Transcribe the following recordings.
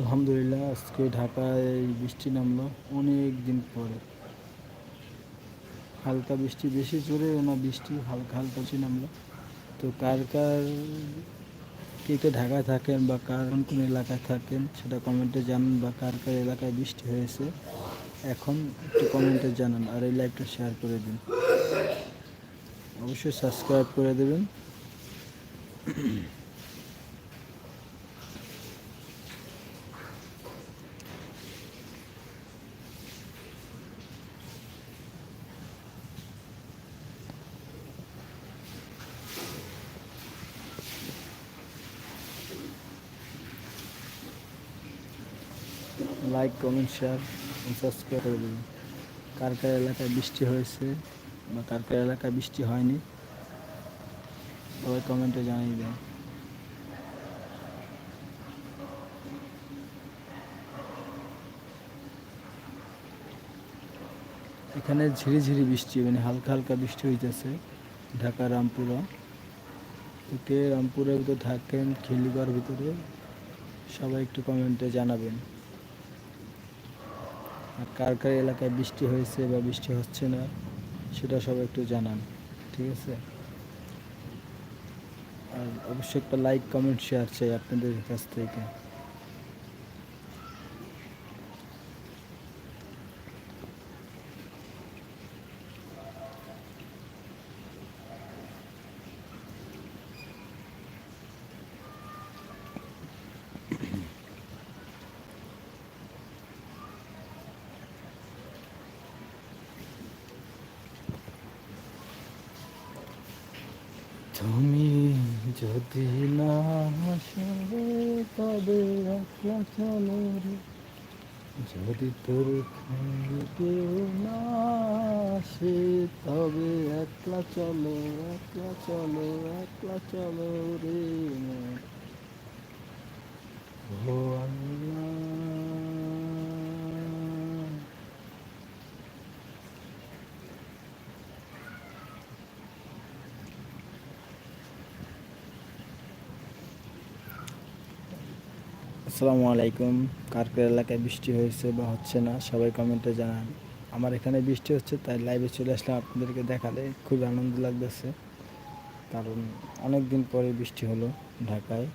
আলহামদুলিল্লাহ, আজকে ঢাকায় বৃষ্টি নামলো অনেক দিন পরে। হালকা বৃষ্টি বেশি জোরে না বৃষ্টি, হালকা হালকা বৃষ্টি নামলো। তো কার কার, কে কে ঢাকায় থাকেন বা কার কোন কোন এলাকায় থাকেন সেটা কমেন্টে জানান বা কার কার এলাকায় বৃষ্টি হয়েছে, এখন একটু কমেন্টে জানান আর এই লাইভটা শেয়ার করে দিন। অবশ্যই সাবস্ক্রাইব করে দেবেন। লাইক, কমেন্ট, শেয়ার সাবস্ক্রাইব করে দেবেন। কার কার এলাকায় বৃষ্টি হয়েছে বা কার কার এলাকায় বৃষ্টি হয়নি, সবাই কমেন্টে জানিয়ে দেন এখানে ঝিরি ঝিরি বৃষ্টি মানে হালকা হালকা বৃষ্টি হইতেছে ঢাকা, রামপুরা। কে রামপুরের ভিতরে থাকেন খিলিবার ভিতরে। সবাই একটু কমেন্টে জানাবেন। আর কার কার এলাকায় বৃষ্টি হয়েছে বা বৃষ্টি হচ্ছে না, সেটা সব একটু জানান, ঠিক আছে? আর অবশ্যই একটা লাইক কমেন্ট শেয়ার চাই আপনাদের কাছ থেকে। তুমি যদি না আসো তবে একলা চলো রে যদি তোর কেউ না আসে, তবে একলা চলো একলা চলো একলা চলো রে। ও আল্লাহ আসসালামু আলাইকুম। কার কার এলাকায় বৃষ্টি হয়েছে বা হচ্ছে না, সবাই কমেন্টে জানান। আমার এখানে বৃষ্টি হচ্ছে, তাই লাইভে চলে আসলাম আপনাদেরকে দেখালে খুব আনন্দ লাগতেছে। কারণ অনেক দিন পরে বৃষ্টি হলো ঢাকায়।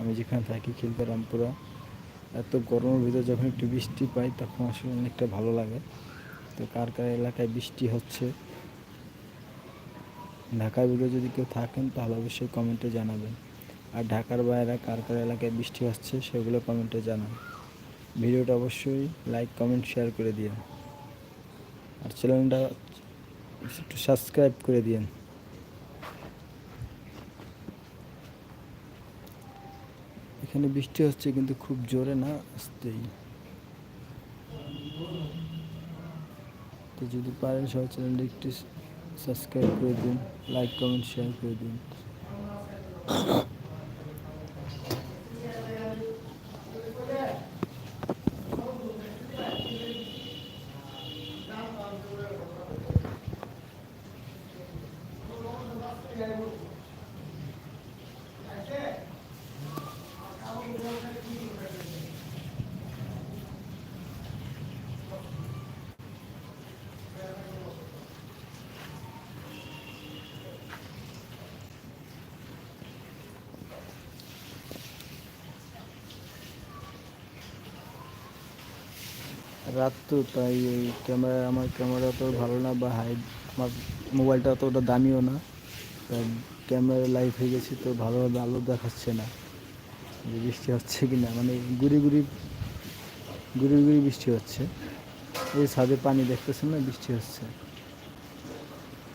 আমি যেখানে থাকি খিলকারামপুরা এত গরমের ভিতরে যখন একটু বৃষ্টি পাই, তখন আসলে অনেকটা ভালো লাগে। তো কার কার এলাকায় বৃষ্টি হচ্ছে, ঢাকার ভিতরে যদি কেউ থাকেন, তাহলে অবশ্যই কমেন্টে জানাবেন। আর ঢাকার বাইরে কার কার এলাকায় বৃষ্টি হচ্ছে সেগুলো কমেন্টে জানান। ভিডিওটা অবশ্যই লাইক কমেন্ট শেয়ার করে দিন আর চ্যানেলটা একটু সাবস্ক্রাইব করে দিন এখানে বৃষ্টি হচ্ছে কিন্তু খুব জোরে না, আসতেই। তো যদি পারেন সবাই চ্যানেলটা একটু সাবস্ক্রাইব করে দিন লাইক কমেন্ট শেয়ার করে দিন। রাত তো তাই ওই ক্যামেরা, আমার ক্যামেরা তো ভালো না বা হাই আমার মোবাইলটা তো ওটা দামিও না। তাই ক্যামেরা লাইভ হয়ে গেছে তো ভালোভাবে আলো দেখাচ্ছে না। বৃষ্টি হচ্ছে কি না মানে গুড়ি গুড়ি গুড়ি গুড়ি বৃষ্টি হচ্ছে। এই ছাদে পানি দেখতেছেন না, বৃষ্টি হচ্ছে।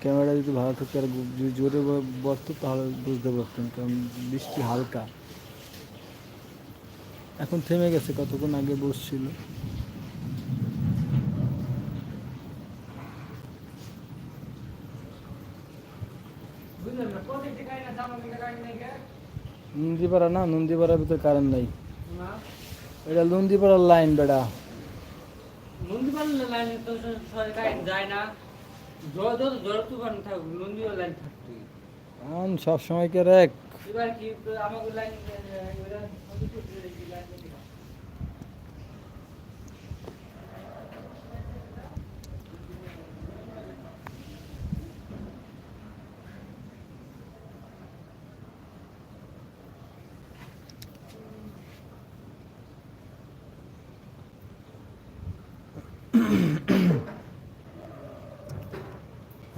ক্যামেরা যদি ভালো থাকতো আর যদি জোরে বসতো তাহলে বুঝতে পারতাম, কারণ বৃষ্টি হালকা। এখন থেমে গেছে, কতক্ষণ আগে বসছিল? নন্দীপাড়া না নন্দীপাড়ার ভিতরে কারেন্ট নাই। এটা নন্দীপাড়ার লাইন বেড়া নন্দীবালা লাইনে তো সরকার যায় না। জল জল জল তুফান থাক নন্দীবালা লাইন থাকতো সব সময় কে রেক এবার কি আমাকে লাইন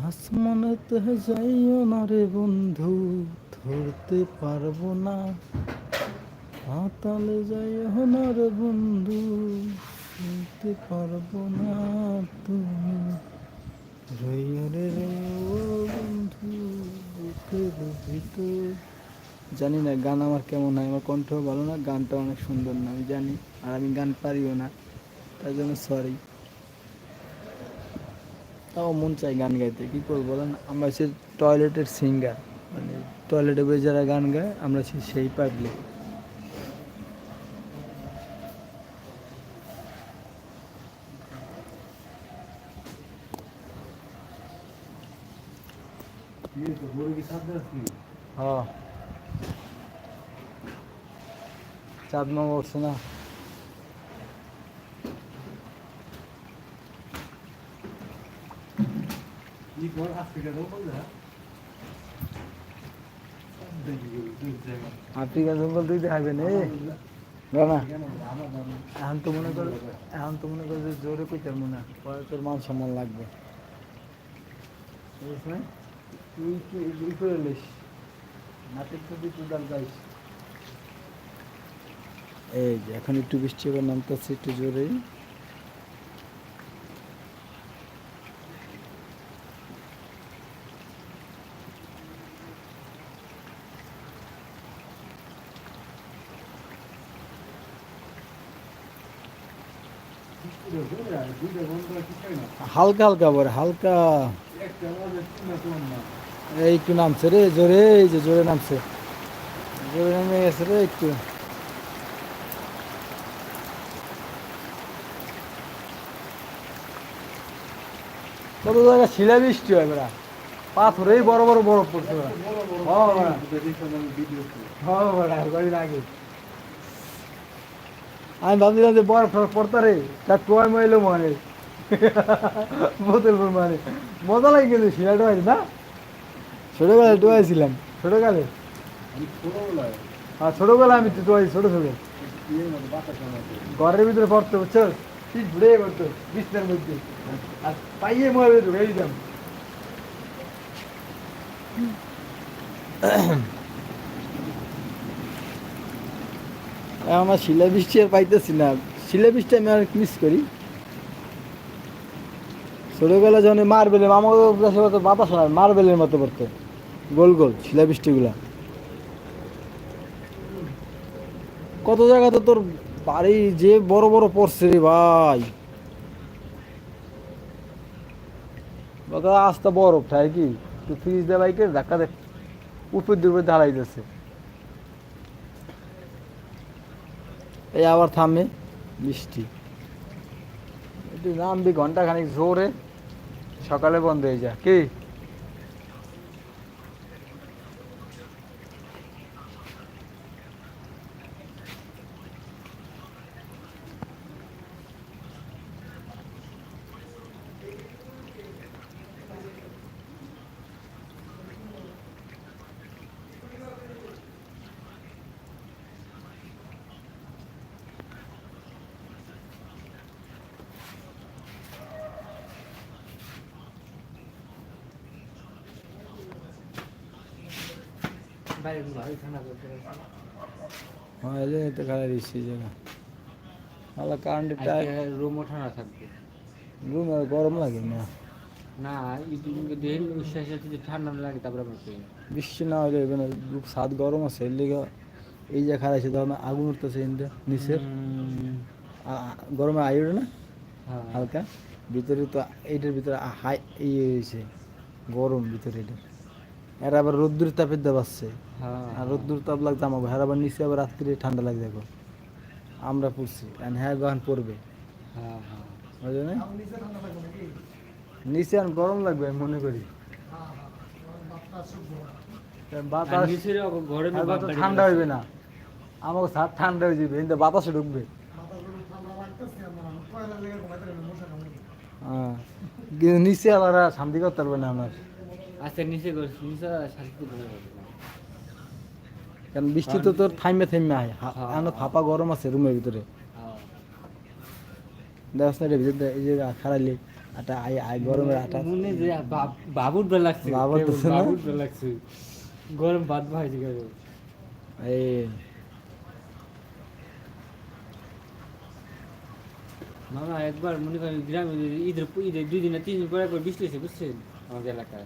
আসমানেতে যাইও না রে বন্ধু, ধরতে পারব না। পাতালে যাইও না রে বন্ধু, ধরতে পারব না তুমি। রইও রে রইও বন্ধু, বুকের ভিতর। জানি না গান আমার কেমন হয়, আমার কণ্ঠ ভালো না, গানটা অনেক সুন্দর না, আমি জানি। আর আমি গান পারিও না, তার জন্য সরি তাও মন চাই গান গাইতে। কী করব বলেন? আমরা হচ্ছে টয়লেটের সিঙ্গার মানে টয়লেটে বসে যারা গান গায়, আমরা হচ্ছে সেই পাবলিক হ্যাঁ। চাঁদ মামা না। আফ্রিকা জঙ্গল তুই দেখাবে নে না এখন তো মনে কর এখন তো মনে কর যে জোরে কইতার মনে হয়। পরে তোর মান সম্মান লাগবে। তুই তুই তুই করে লিস নাটের তো তুই গাইস। এই যে এখন একটু বৃষ্টি এবার নামতেছে একটু জোরেই। হালকা হালকা বলে, হালকা। একটু নামছে রে, জোরে, এই যে জোরে নামছে। জোরে নেমে গেছে রে একটু। কত জায়গায় শিলা বৃষ্টি হয় বেড়া। পাথরেই বড় বড় বরফ পড়ছে হ্যাঁ বেড়া। হ্যাঁ বেড়া কদিন আগে। আমি ভাবছিলাম যে বরফ টরফ পড়তা রে তার টোয় মাইলো মানে? বোতল মানে। মজা লাগে কিন্তু শিলাটা হয় না? ছোটবেলায় টোয়াইছিলাম ছোটকালে? হ্যাঁ ছোটবেলায় আমি টোয়াই ছোটো ছোটো। ঘরের ভিতরে পড়তো, বুঝছ? পিঠ ঘুরে পড়তো, বিছনার মধ্যে। আর পাইয়ে মরে ঢুকে দিতাম। আমরা শিলা বৃষ্টি আর পাইতেছি না। শিলা বৃষ্টি আমি অনেক মিস করি। ছোটবেলা যখন মার্বেলের কত বাতাস হয় মার্বেলের মতো পড়তো। গোল গোল শিলা বৃষ্টিগুলা। কত জায়গাতে তোর বাড়ি যে বড় বড় পড়ছে রে ভাই। আস্তে বরফ ঠাই কি? তুই ফ্রিজ দে বাইকে ধাক্কা দে। উপর দিয়ে উপর ঢালাই দিচ্ছে এই আবার থামে বৃষ্টি একটু নামবি ঘণ্টা খানিক জোরে সকালে বন্ধ হয়ে যায় কি? হ্যাঁ এলে তো খারাপ দিচ্ছি জায়গা ঠান্ডা থাকবে। রুম গরম লাগে না। না ইদিনকে ঠান্ডা লাগে তারপরে আমরা করি বৃষ্টি না হলে হবে সাত গরম আছে এর লেগে এই যে খারাইছে তখন আগুন উঠতেছে ইন্দে নিচের গরমে আই ওঠে না হ্যাঁ। হালকা। ভিতরে তো এইটার ভিতরে হাই ইয়ে হয়েছে গরম ভিতরে এটা এরা আবার রোদ্দুর তাপের দেওয়া পাচ্ছে হ্যাঁ। আর রোদ্দুর তাপ লাগছে আমাকে। হ্যাঁ আবার নিচে আবার রাত্রে ঠান্ডা লাগে দেখো। আমরা পড়ছি। আর হ্যাঁ গহন পড়বে। হ্যাঁ হ্যাঁ। বুঝলে না নিচে আর গরম লাগবে আমি মনে করি। বাতাস ঠান্ডা হইবে না। আমাকে ছাদ ঠান্ডা হয়ে যাবে। কিন্তু বাতাসে ঢুকবে। হ্যাঁ। নিচে আবার আর শান্তি করতে পারবে না আমার। আচ্ছা নিচে নিচে কারণ বৃষ্টি তো তোর থাইমে থাইমে আয় হ্যাঁ। ফাঁপা গরম আছে রুমের ভিতরে। হ্যাঁ। দেখছ না ভিতরে এই যে খারাইলে আটা আই আই গরমের আটা মনে যে বাবুর বেলা লাগছে। বাবুর কেবল তো না? বাবুর বেলা লাগছে। গরম ভাত ভাইছি কেবল। এই। মামা একবার মনে করেন গ্রামে ঈদের ঈদের দুই দিন তিন দিন পরে একবার বৃষ্টি হয়েছে বুঝছেন? আমাদের এলাকায়।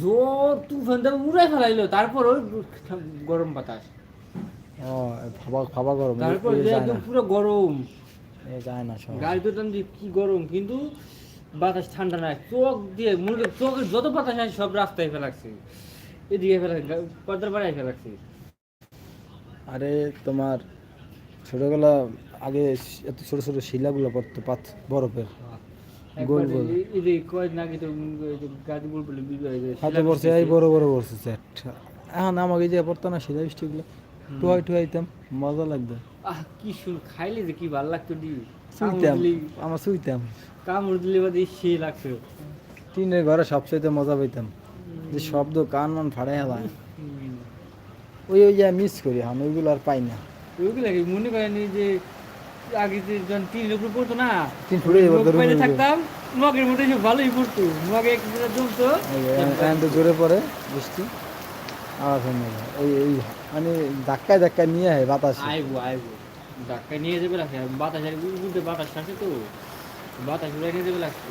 জোর তুফান উড়াই ফেলাইলো তারপর ওই গরম বাতাস। ও ফাবা ফাবা গরম তারপর একদম পুরো গরম। এ যায় না সব। গাড়ি ধরতাম কি গরম কিন্তু বাতাস ঠান্ডা না চোখ দিয়ে চোখের যত বাতাস আছে সব রাস্তায় ফেলাচ্ছে। এদিকে ফেলাচ্ছে ফেলাচ্ছে। আরে তোমার ছোটবেলা আগে এত ছোট ছোট শিলাগুলো পড়তো পাথ বরফের। গোল গোল। এদিকে কয়েকদিন আগে তো গাজীপুর বলে হাতে পড়ছে এই বড় বড় পড়ছে চ্যাট এখন আমাকে যে পড়তো না বৃষ্টিগুলো টুয়াই টুয়াইতাম মজা লাগতো। আহ কি খাইলে যে কি ভালো লাগতো শুইতাম আমার শুইতাম। কামড় দিলে বাদে সে লাগছে। টিনের ঘরে সবচাইতে মজা পাইতাম। যে শব্দ কান মান ফাড়াই হেলায়। ওই ওই যা মিস করি আমি ওইগুলো আর পাই না। ওইগুলো কি মনে করেনি যে আগে যে যখন তিন লোক পড়তো না তিন ফুটে যাব থাকতাম মগের মধ্যে এসে ভালোই পড়তো। মগে এক জমতো। তো জোরে পড়ে বৃষ্টি। আর এই এই মানে ধাক্কায় ধাক্কায় নিয়ে আয় বাতাস। আইবো আইবো। ধাক্কায় নিয়ে যাবে আর বাতাস আর বাতাস আছে তো। বাতাস উড়াই নিয়ে যাবে লাগছে।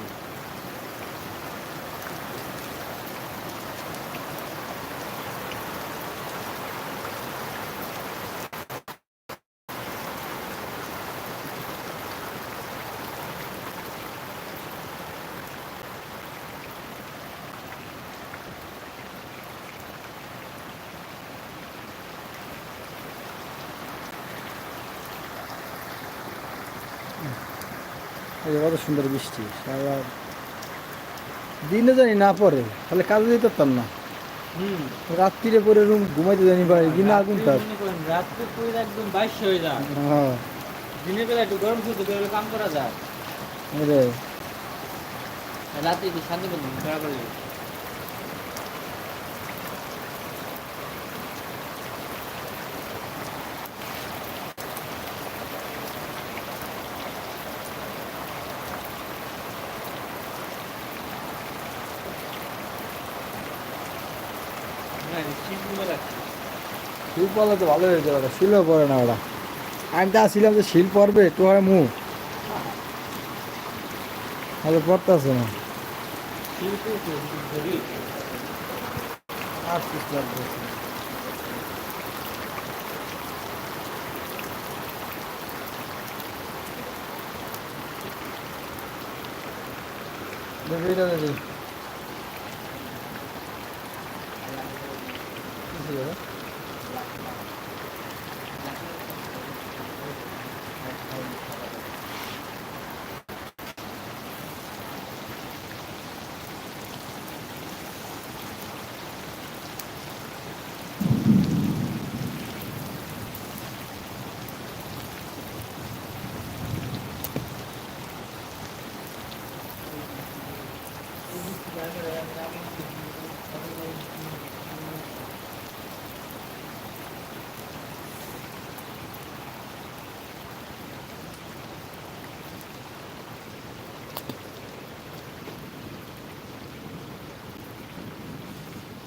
এই কত সুন্দর বৃষ্টি সারা দিনে জানি না পরে তাহলে কাজে যেতে পারতাম না। হুম। রাত্রিরে পরে রুম ঘুমাইতে জানি পারি দিনে আগুন তার করেন রাত তো পুরো একদম বাইশ হয়ে যায়। হ্যাঁ। দিনের বেলা একটু গরম বেরোলে কাম করা যায়। রাত্রে রাতে শান্তি পেলাম খারাপ লাগে না শীতগুলো লাগছে শিল পড়লে তো ভালো হয়েছে ওটা শিলও পড়ে না ওটা আমি তো আসছিলাম যে শিল পড়বে একটু হয় মুখ তাহলে পড়তেছে না। দেখি।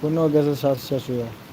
কোনো গ্যাসের শ্বাস শেষ হয়ে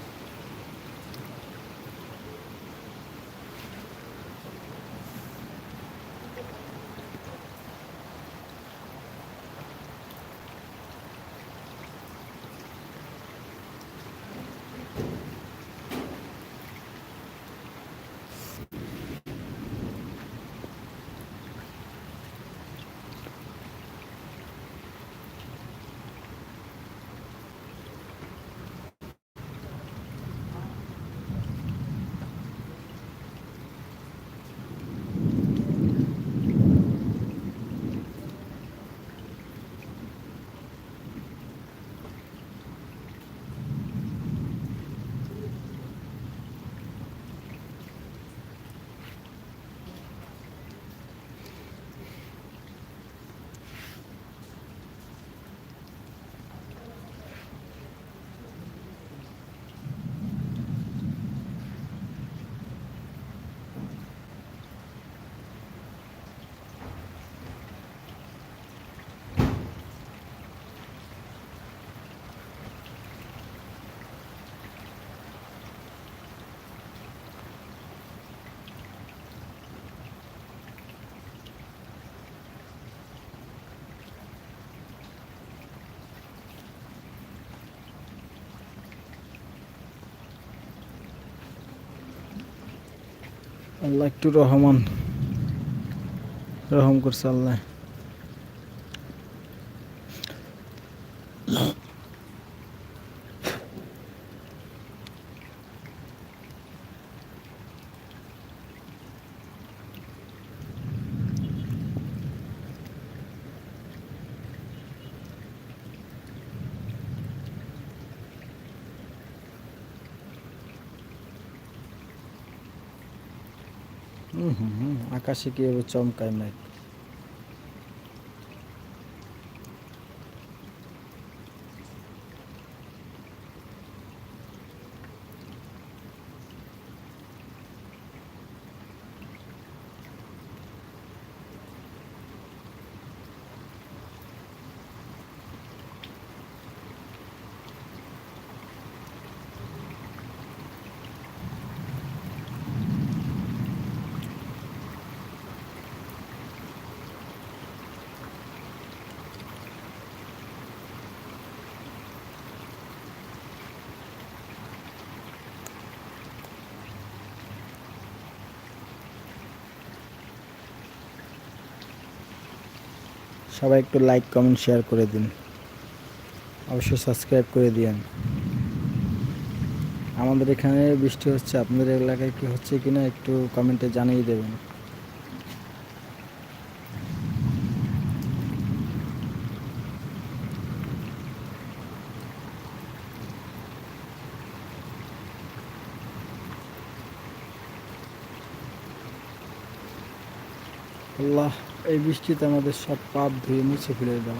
আল্লাহ একটু রহমান। রহম করছে আল্লাহ। আকাশে কি চমকায় মেঘ সবাই একটু লাইক কমেন্ট শেয়ার করে দিন। অবশ্যই সাবস্ক্রাইব করে দিন আমাদের এখানে বৃষ্টি হচ্ছে, আপনাদের এলাকায় কি হচ্ছে কিনা একটু কমেন্টে জানিয়ে দেবেন আল্লাহ এই বৃষ্টিতে আমাদের সব পাপ ধুয়ে মুছে ফেলে দাও।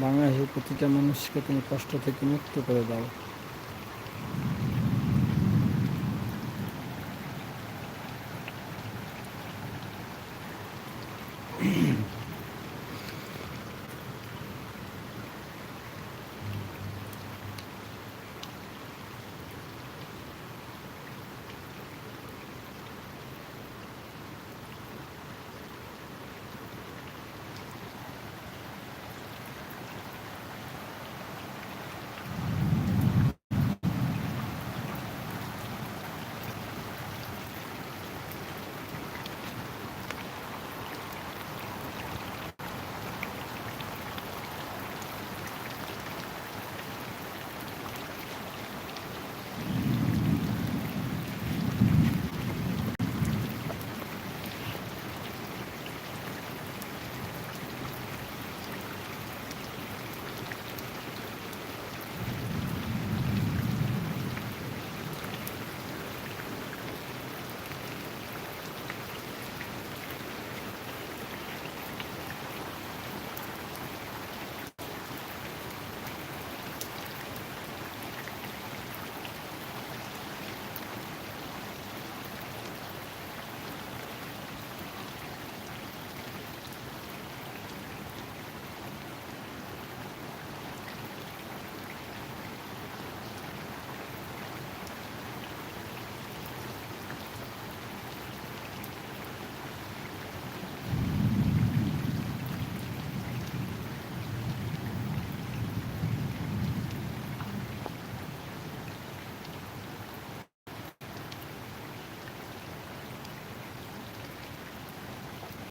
বাংলাদেশের প্রতিটা মানুষকে তুমি কষ্ট থেকে মুক্ত করে দাও।